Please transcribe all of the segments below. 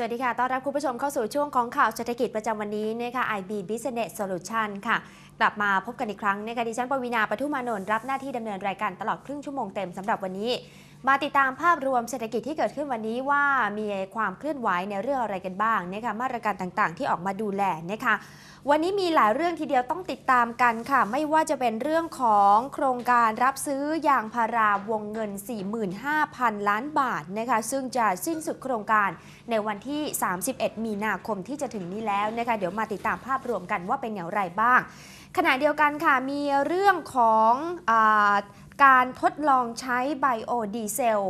สวัสดีค่ะ ต้อนรับคุณผู้ชมเข้าสู่ช่วงของข่าวเศรษฐกิจประจำวันนี้นะคะ IB Business Solution ค่ะ กลับมาพบกันอีกครั้งนะคะดิฉันปวีณาปทุมานนท์รับหน้าที่ดำเนินรายการตลอดครึ่งชั่วโมงเต็มสำหรับวันนี้ มาติดตามภาพรวมเศรษฐกิจที่เกิดขึ้นวันนี้ว่ามีความเคลื่อนไหวในเรื่องอะไรกันบ้างนะคะมาตรการต่างๆ ที่ออกมาดูแลนะคะวันนี้มีหลายเรื่องทีเดียวต้องติดตามกันค่ะ ไม่ว่าจะเป็นเรื่องของโครงการรับซื้อยางพาราวงเงิน 45,000 ล้านบาทนะคะซึ่งจะสิ้นสุดโครงการในวันที่ 31 มีนาคมที่จะถึงนี้แล้วนะคะเดี๋ยวมาติดตามภาพรวมกันว่าเป็นอย่างไรบ้างขณะเดียวกันค่ะมีเรื่องของอ การทดลองใช้ไบโอดีเซล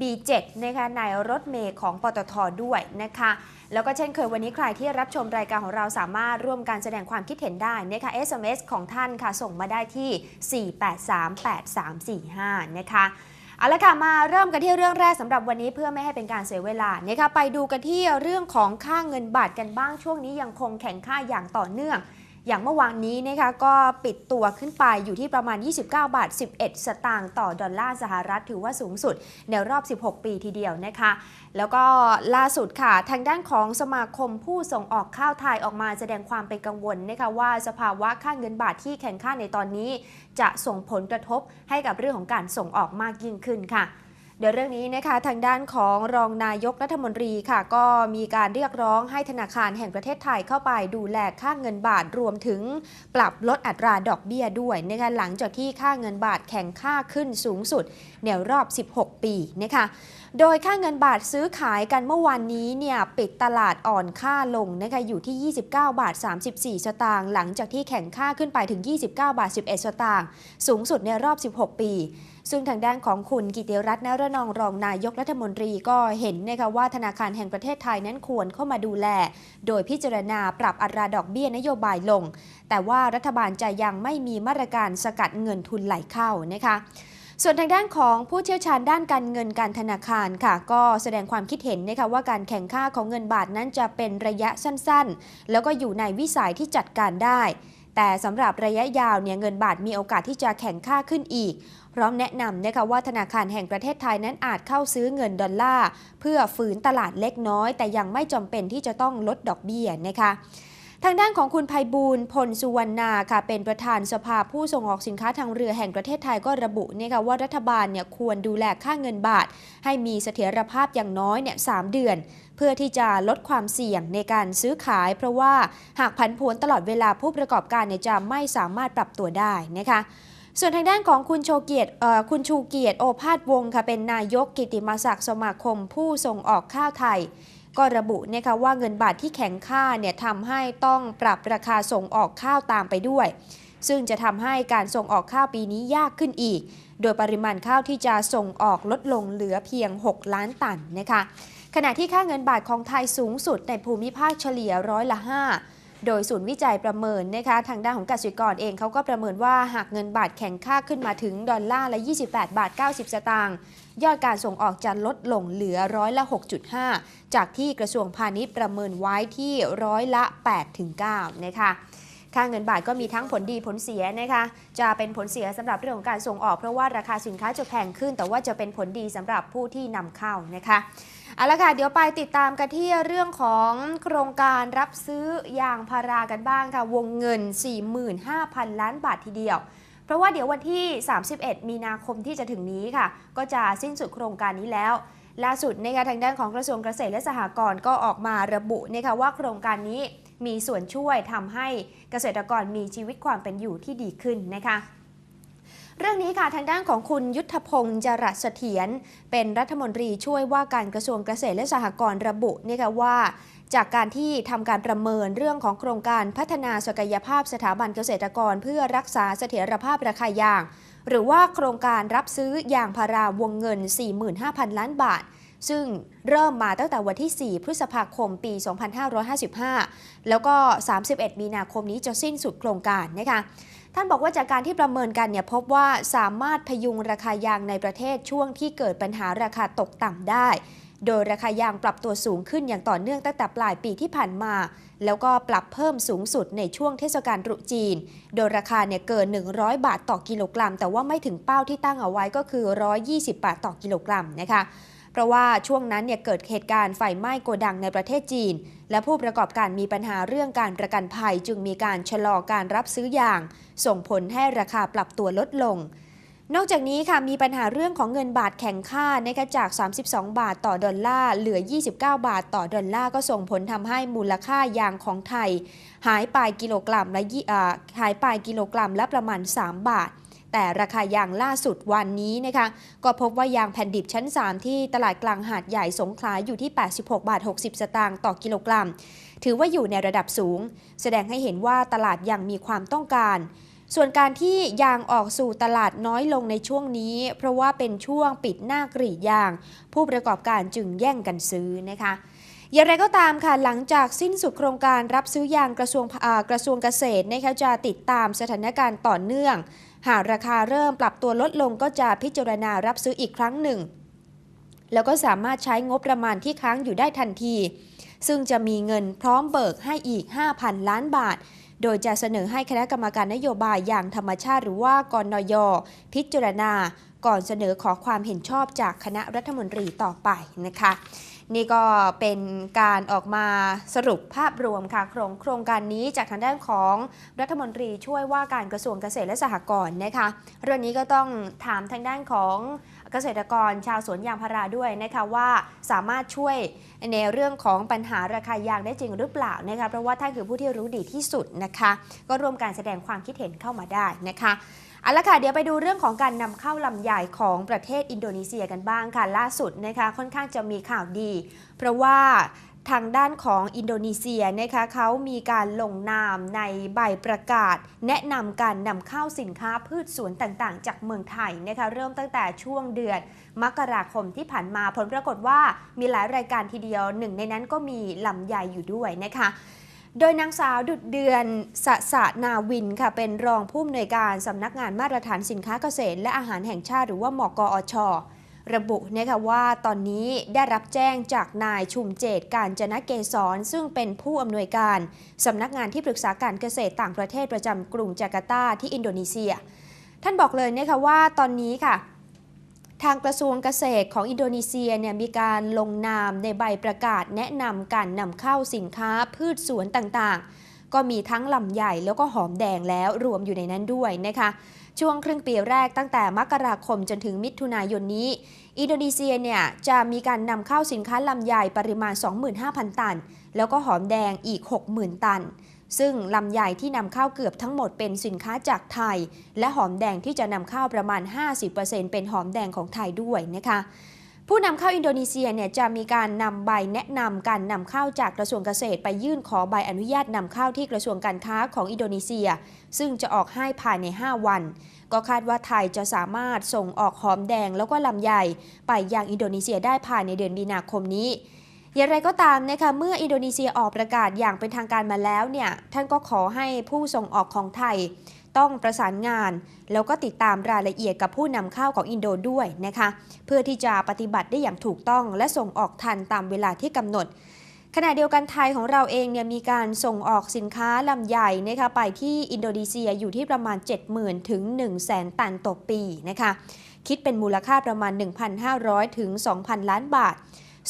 B7 นะคะในรถเมย์ของปตทด้วยนะคะ แล้วก็เช่นเคยวันนี้ใครที่รับชมรายการของเราสามารถร่วมการแสดงความคิดเห็นได้นะคะ SMS ของท่านค่ะ ส่งมาได้ที่ 4838345 นะคะเอาละค่ะมาเริ่มกันที่เรื่องแรกสำหรับวันนี้เพื่อไม่ให้เป็นการเสียเวลานะคะไปดูกันที่เรื่องของค่าเงินบาทกันบ้างช่วงนี้ยังคงแข่งค่าอย่างต่อเนื่อง อย่างเมื่อวานนี้นะคะก็ปิดตัวขึ้นไปอยู่ที่ประมาณ 29 บาท 11 สตางค์ต่อดอลลาร์สหรัฐถือว่าสูงสุดในรอบ 16 ปีทีเดียวนะคะ แล้วก็ล่าสุดค่ะ ทางด้านของสมาคมผู้ส่งออกข้าวไทยออกมาแสดงความเป็นกังวลนะคะว่าสภาวะค่าเงินบาทที่แข่งค่าในตอนนี้ จะส่งผลกระทบให้กับเรื่องของการส่งออกมากยิ่งขึ้นค่ะ เดี๋ยวเรื่องนี้นะคะทางด้านของรองนายกรัฐมนตรีค่ะ ก็มีการเรียกร้องให้ธนาคารแห่งประเทศไทยเข้าไปดูแลค่าเงินบาทรวมถึงปรับลดอัตราดอกเบี้ยด้วยนะคะหลังจากที่ค่าเงินบาทแข่งค่าขึ้นสูงสุดในรอบ 16 ปีนะคะโดยค่าเงินบาทซื้อขายกันเมื่อวานนี้เนี่ยปิดตลาดอ่อนค่าลงนะคะอยู่ที่ 29 บาท 34 สตางค์หลังจากที่แข่งค่าขึ้นไปถึง 29 บาท 11 สตางค์สูงสุดในรอบ 16 ปี ซึ่งทางด้านของคุณกิติรัตน์นรนองรองนายกรัฐมนตรีก็เห็นนะคะว่าธนาคารแห่งประเทศไทยนั้นควรเข้ามาดูแล โดยพิจารณาปรับอัตราดอกเบี้ยนโยบายลง แต่ว่ารัฐบาลจะยังไม่มีมาตรการสกัดเงินทุนไหลเข้านะคะส่วนทางด้านของผู้เชี่ยวชาญด้านการเงินการธนาคารค่ะ ก็แสดงความคิดเห็นนะคะว่าการแข่งค่าของเงินบาทนั้นจะเป็นระยะสั้นๆ แล้วก็อยู่ในวิสัยที่จัดการได้ แต่สำหรับระยะยาวเนี่ยเงินบาทมีโอกาสที่จะแข่งค่าขึ้นอีก พร้อมแนะนำนะคะว่าธนาคารแห่งประเทศไทยนั้นอาจเข้าซื้อเงินดอลลาร์เพื่อฝืนตลาดเล็กน้อย แต่ยังไม่จำเป็นที่จะต้องลดดอกเบี้ยนะคะทางด้านของคุณภัยบูลย์พลสุวรรณาค่ะเป็นประธานสภาผู้ส่งออกสินค้าทางเรือแห่งประเทศไทยก็ระบุนะคะว่ารัฐบาลเนี่ยควรดูแลค่าเงินบาท ให้มีเสถียรภาพอย่างน้อยเนี่ยสามเดือน เพื่อที่จะลดความเสี่ยงในการซื้อขาย เพราะว่าหากผันผวนตลอดเวลาผู้ประกอบการเนี่ยจะไม่สามารถปรับตัวได้นะคะ ส่วนทางด้านของคุณโชเกียรติคุณชูเกียรติโอภาสวงค่ะเป็นนายกกิติมศักดิ์สมาคมผู้ส่งออกข้าวไทย ก็ระบุนะคะว่าเงินบาทที่แข็งค่าเนี่ยทำให้ต้องปรับราคาส่งออกข้าวตามไปด้วย ซึ่งจะทำให้การส่งออกข้าวปีนี้ยากขึ้นอีก โดยปริมาณข้าวที่จะส่งออกลดลงเหลือเพียง 6 ล้านตันนะคะขณะที่ค่าเงินบาทของไทยสูงสุดในภูมิภาคเฉลี่ยร้อยละ5 โดยศูนย์วิจัยประเมินนะคะทางด้านของกสิกรเองเขาก็ประเมินว่าหากเงินบาทแข็งค่าขึ้นมาถึงดอลลาร์ละ 28 บาท 90 สตางค์ยอดการส่งออกจะลดลงเหลือร้อยละ 6.5 จากที่กระทรวงพาณิชย์ประเมินไว้ที่ร้อยละ 8-9 นะคะค่าเงินบาทก็มีทั้งผลดีผลเสียนะคะ จะเป็นผลเสียสำหรับเรื่องของการส่งออกเพราะว่าราคาสินค้าจะแพงขึ้น แต่ว่าจะเป็นผลดีสำหรับผู้ที่นำเข้านะคะ เอาละค่ะ เดี๋ยวไปติดตามกันที่เรื่องของโครงการรับซื้อยางพารากันบ้างค่ะ วงเงิน 45,000 ล้านบาททีเดียว เพราะว่าเดี๋ยววันที่ 31 มีนาคมที่จะถึงนี้ค่ะ ก็จะสิ้นสุดโครงการนี้แล้วล่าสุดนะคะทางด้านของกระทรวงเกษตรและสหกรณ์ก็ออกมาระบุนะคะว่าโครงการนี้มีส่วนช่วยทำให้เกษตรกรมีชีวิตความเป็นอยู่ที่ดีขึ้นนะคะ เรื่องนี้ค่ะทางด้านของคุณยุทธพงศ์จรัสเสถียรเป็นรัฐมนตรีช่วยว่าการกระทรวงเกษตรและสหกรณ์ระบุนะคะว่า จากการที่ทำการประเมินเรื่องของโครงการพัฒนาศักยภาพสถาบันเกษตรกร เพื่อรักษาเสถียรภาพราคายาง หรือว่าโครงการรับซื้อยางพาราวงเงิน 45,000 ล้านบาทซึ่งเริ่มมาตั้งแต่วันที่ 4 พฤษภาคม ปี 2555 แล้วก็ 31 มีนาคมนี้จะสิ้นสุดโครงการนะคะ ท่านบอกว่าจากการที่ประเมินกันเนี่ยพบว่าสามารถพยุงราคายางในประเทศช่วงที่เกิดปัญหาราคาตกต่ำได้ โดยราคายางปรับตัวสูงขึ้นอย่างต่อเนื่องตั้งแต่ปลายปีที่ผ่านมา แล้วก็ปรับเพิ่มสูงสุดในช่วงเทศกาลตรุษจีน โดยราคาเนี่ยเกิน 100 บาทต่อกิโลกรัม แต่ว่าไม่ถึงเป้าที่ตั้งเอาไว้ก็คือ 120 บาทต่อกิโลกรัมนะคะ เพราะว่าช่วงนั้นเนี่ยเกิดเหตุการณ์ไฟไหม้โกดังในประเทศจีน และผู้ประกอบการมีปัญหาเรื่องการประกันภัยจึงมีการชะลอการรับซื้อยาง ส่งผลให้ราคาปรับตัวลดลง นอกจากนี้ค่ะมีปัญหาเรื่องของเงินบาทแข็งค่านะคะจาก 32 บาทต่อดอลลาร์เหลือ 29 บาทต่อดอลลาร์ก็ส่งผลทำให้มูลค่ายางของไทย หายไปกิโลกรัมละหายไปกิโลกรัมละประมาณ 3 บาท แต่ราคายางล่าสุดวันนี้นะคะก็พบว่ายางแผ่นดิบชั้น 3 ที่ตลาดกลางหาดใหญ่สงขลาอยู่ที่ 86 บาท 60 สตางค์ต่อกิโลกรัม ถือว่าอยู่ในระดับสูง แสดงให้เห็นว่าตลาดยังมีความต้องการส่วนการที่ยางออกสู่ตลาดน้อยลงในช่วงนี้ เพราะว่าเป็นช่วงปิดหน้ากรีดยาง ผู้ประกอบการจึงแย่งกันซื้อนะคะ อย่างไรก็ตามค่ะหลังจากสิ้นสุดโครงการรับซื้อยางกระทรวงกระทรวงเกษตรนะคะจะติดตามสถานการณ์ต่อเนื่อง หากราคาเริ่มปรับตัวลดลงก็จะพิจารณารับซื้ออีกครั้งหนึ่ง แล้วก็สามารถใช้งบประมาณที่ค้างอยู่ได้ทันที ซึ่งจะมีเงินพร้อมเบิกให้อีก 5,000 ล้านบาท โดยจะเสนอให้คณะกรรมการนโยบายอย่างธรรมชาติหรือว่ากรนย พิจารณา ก่อนเสนอขอความเห็นชอบจากคณะรัฐมนตรีต่อไปนะคะ นี่ก็เป็นการออกมาสรุปภาพรวมค่ะโครงโครงการนี้จากทางด้านของรัฐมนตรีช่วยว่าการกระทรวงเกษตรและสหกรณ์นะคะเรื่องนี้ก็ต้องถามทางด้านของ เกษตรกรชาวสวนยางพาราด้วยนะคะว่าสามารถช่วยในเรื่องของปัญหาราคายางได้จริงหรือเปล่านะคะเพราะว่าท่านคือผู้ที่รู้ดีที่สุดนะคะ ก็ร่วมการแสดงความคิดเห็นเข้ามาได้นะคะเอาละค่ะเดี๋ยวไปดูเรื่องของการนำเข้าลำใหญ่ของประเทศอินโดนีเซียกันบ้างค่ะล่าสุดนะคะค่อนข้างจะมีข่าวดี เพราะว่า ทางด้านของอินโดนีเซียนะคะเขามีการลงนามในใบประกาศ แนะนำการนำเข้าสินค้าพืชสวนต่างๆ จากเมืองไทยนะคะเริ่มตั้งแต่ช่วงเดือนมกราคมที่ผ่านมาผลปรากฏว่ามีหลายรายการทีเดียวหนึ่งในนั้นก็มีลำใหญ่อยู่ด้วยนะคะโดยนางสาวดุดเดือนสะสะนาวินค่ะเป็นรองผู้อำนวยการสำนักงานมาตรฐานสินค้าเกษตร และอาหารแห่งชาติหรือว่าหมกอช ระบุนะคะว่าตอนนี้ได้รับแจ้งจากนายชุมเจตการจนะเกษรซึ่งเป็นผู้อำนวยการสำนักงานที่ปรึกษาการเกษตรต่างประเทศประจำกรุงจาการ์ตาที่อินโดนีเซีย ท่านบอกเลยนะคะว่าตอนนี้ค่ะทางกระทรวงเกษตรของอินโดนีเซียเนี่ยมีการลงนามในใบประกาศแนะนำการนำเข้าสินค้าพืชสวนต่างๆ ก็มีทั้งลำใหญ่แล้วก็หอมแดงแล้วรวมอยู่ในนั้นด้วยนะคะ ช่วงครึ่งปีแรกตั้งแต่มกราคมจนถึงมิถุนายนนี้ อินโดนีเซียเนี่ยจะมีการนำเข้าสินค้าลำใหญ่ปริมาณ 25,000 ตัน แล้วก็หอมแดงอีก 60,000 ตันซึ่งลำใหญ่ที่นำเข้าเกือบทั้งหมดเป็นสินค้าจากไทย และหอมแดงที่จะนำเข้าประมาณ 50%เป็นหอมแดงของไทยด้วยนะคะ ผู้นำเข้าอินโดนีเซียเนี่ยจะมีการนำใบแนะนำการนำเข้าจากกระทรวงเกษตร ไปยื่นขอใบอนุญาตนำเข้าที่กระทรวงการค้าของอินโดนีเซีย ซึ่งจะออกให้ภายใน 5 วัน ก็คาดว่าไทยจะสามารถส่งออกหอมแดงแล้วก็ลำไยไปยังอินโดนีเซียได้ภายในเดือนมีนาคมนี้อย่างไรก็ตามนะคะเมื่ออินโดนีเซียออกประกาศอย่างเป็นทางการมาแล้วเนี่ยท่านก็ขอให้ผู้ส่งออกของไทย ต้องประสานงาน แล้วก็ติดตามรายละเอียดกับผู้นำเข้าของอินโดด้วยนะคะ เพื่อที่จะปฏิบัติได้อย่างถูกต้องและส่งออกทันตามเวลาที่กำหนดขณะเดียวกันไทยของเราเองเนี่ยมีการส่งออกสินค้าลำใหญ่นะคะไปที่อินโดนีเซียอยู่ที่ประมาณ 70,000 ถึง 100,000 ตันต่อปีนะคะ คิดเป็นมูลค่าประมาณ 1,500 ถึง 2,000 ล้านบาท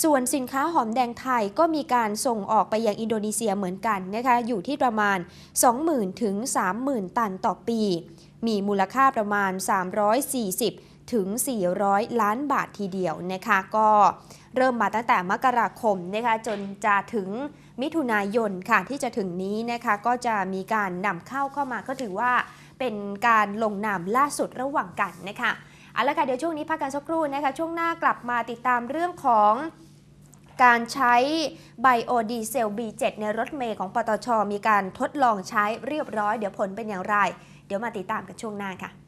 ส่วนสินค้าหอมแดงไทยก็มีการส่งออกไปยังอินโดนีเซียเหมือนกันนะคะอยู่ที่ประมาณ 20,000ถึง30,000 ตันต่อปี มีมูลค่าประมาณ 340ถึง400 ล้านบาททีเดียวนะคะก็เริ่มมาตั้งแต่มกราคมนะคะจนจะถึงมิถุนายนค่ะที่จะถึงนี้นะคะก็จะมีการนำเข้าเข้ามาก็ถือว่าเป็นการลงนามล่าสุดระหว่างกันนะคะเอาละค่ะเดี๋ยวช่วงนี้พักกันสักครู่นะคะช่วงหน้ากลับมาติดตามเรื่องของ การใช้ไบโอดีเซล B7 ในรถเมย์ของปตชมีการทดลองใช้เรียบร้อย เดี๋ยวผลเป็นอย่างไร เดี๋ยวมาติดตามกันช่วงหน้าค่ะ